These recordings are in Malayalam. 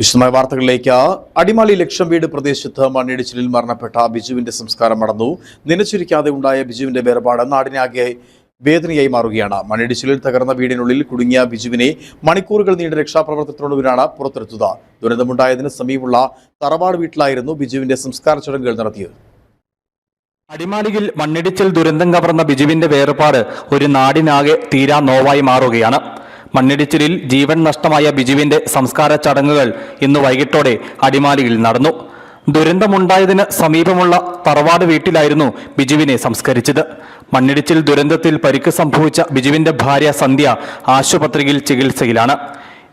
വിശദമായ വാർത്തകളിലേക്ക്. അടിമാലി ലക്ഷം വീട് പ്രദേശത്ത് മണ്ണിടിച്ചിലിൽ മരണപ്പെട്ട ബിജുവിന്റെ സംസ്കാരം നടന്നു നിലച്ചിരിക്കാതെ ഉണ്ടായ ബിജുവിന്റെ വേർപാട് നാടിനാകെ വേദനയായി മാറുകയാണ്. മണ്ണിടിച്ചിലിൽ തകർന്ന വീടിനുള്ളിൽ കുടുങ്ങിയ ബിജുവിനെ മണിക്കൂറുകൾ നീണ്ട രക്ഷാപ്രവർത്തനത്തിനൊടുവിലാണ് പുറത്തെടുത്തത്. ദുരന്തമുണ്ടായതിന് സമീപമുള്ള തറവാട് വീട്ടിലായിരുന്നു ബിജുവിന്റെ സംസ്കാര ചടങ്ങുകൾ നടത്തിയത്. അടിമാലിയിൽ മണ്ണിടിച്ചിൽ ദുരന്തം കവർന്ന ബിജുവിന്റെ വേർപാട് ഒരു നാടിനാകെ തീരാ നോവായി മാറുകയാണ്. മണ്ണിടിച്ചിലിൽ ജീവൻ നഷ്ടമായ ബിജുവിന്റെ സംസ്കാര ചടങ്ങുകൾ ഇന്ന് വൈകിട്ടോടെ അടിമാലിയിൽ നടന്നു. ദുരന്തമുണ്ടായതിന് സമീപമുള്ള തറവാട് വീട്ടിലായിരുന്നു ബിജുവിനെ സംസ്കരിച്ചത്. മണ്ണിടിച്ചിൽ ദുരന്തത്തിൽ പരിക്ക് സംഭവിച്ച ബിജുവിന്റെ ഭാര്യ സന്ധ്യ ആശുപത്രിയിൽ ചികിത്സയിലാണ്.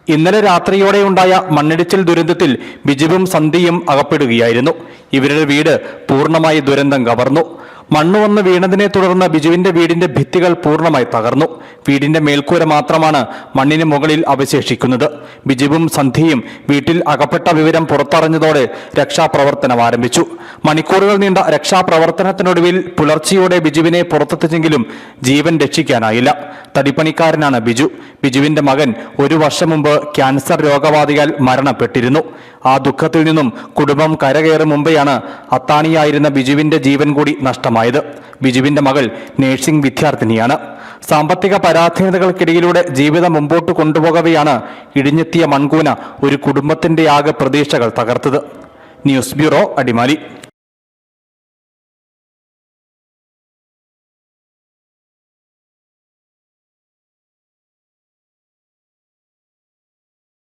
ഇന്നലെ രാത്രിയോടെയുണ്ടായ മണ്ണിടിച്ചിൽ ദുരന്തത്തിൽ ബിജുവും സന്ധിയും അകപ്പെടുകയായിരുന്നു. ഇവരുടെ വീട് പൂർണമായി ദുരന്തം കവർന്നു. മണ്ണ് വന്ന് വീണതിനെ തുടർന്ന് ബിജുവിന്റെ വീടിന്റെ ഭിത്തികൾ പൂർണമായി തകർന്നു. വീടിന്റെ മേൽക്കൂര മാത്രമാണ് മണ്ണിന് മുകളിൽ അവശേഷിക്കുന്നത്. ബിജുവും സന്ധിയും വീട്ടിൽ അകപ്പെട്ട വിവരം പുറത്തറിഞ്ഞതോടെ രക്ഷാപ്രവർത്തനം ആരംഭിച്ചു. മണിക്കൂറുകൾ നീണ്ട രക്ഷാപ്രവർത്തനത്തിനൊടുവിൽ പുലർച്ചയോടെ ബിജുവിനെ പുറത്തെത്തിച്ചെങ്കിലും ജീവൻ രക്ഷിക്കാനായില്ല. തടിപ്പണിക്കാരനാണ് ബിജു. ബിജുവിന്റെ മകൻ ഒരു വർഷം മുമ്പ് ക്യാൻസർ രോഗബാധയാൽ മരണപ്പെട്ടിരുന്നു. ആ ദുഃഖത്തിൽ നിന്നും കുടുംബം കരകയറും മുമ്പെയാണ് അത്താണിയായിരുന്ന ബിജുവിന്റെ ജീവൻ കൂടി നഷ്ടമായത്. ബിജുവിന്റെ മകൾ നേഴ്സിംഗ് വിദ്യാർത്ഥിനിയാണ്. സാമ്പത്തിക പരാധീനതകൾക്കിടയിലൂടെ ജീവിതം മുമ്പോട്ട് കൊണ്ടുപോകവെയാണ് ഇടിഞ്ഞെത്തിയ മൺകൂന ഒരു കുടുംബത്തിന്റെ ആകെ പ്രതീക്ഷകൾ തകർത്തത്. News bureau Adimali.